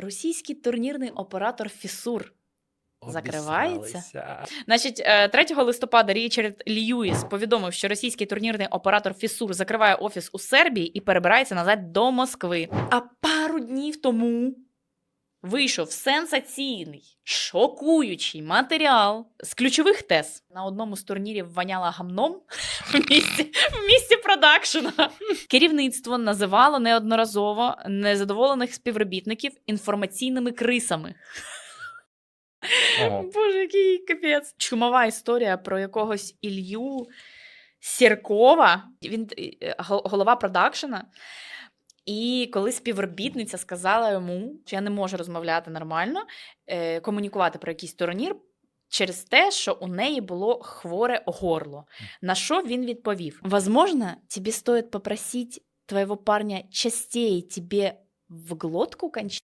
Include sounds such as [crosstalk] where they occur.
Російський турнірний оператор Фісур. Закривається? Значить, е, 3 листопада Річард Льюіс повідомив, що російський турнірний оператор Фісур закриває офіс у Сербії і перебирається назад до Москви. А пару днів тому вийшов сенсаційний, шокуючий матеріал з ключових тез. На одному з турнірів ваняло гамном [laughs] в місті, в місті продакшена. Керівництво називало неодноразово незадоволених співробітників інформаційними крисами. Ого. Боже, який капець. Чумова історія про якогось Ілью Сіркова. Він е, голова продакшена. І коли співробітниця сказала йому, що я не можу розмовляти нормально, е, комунікувати про якийсь турнір через те, що у неї було хворе горло. На що він відповів: Возможно, тобі стоїть попросити твоєго парня частіше тебе в глотку кончать?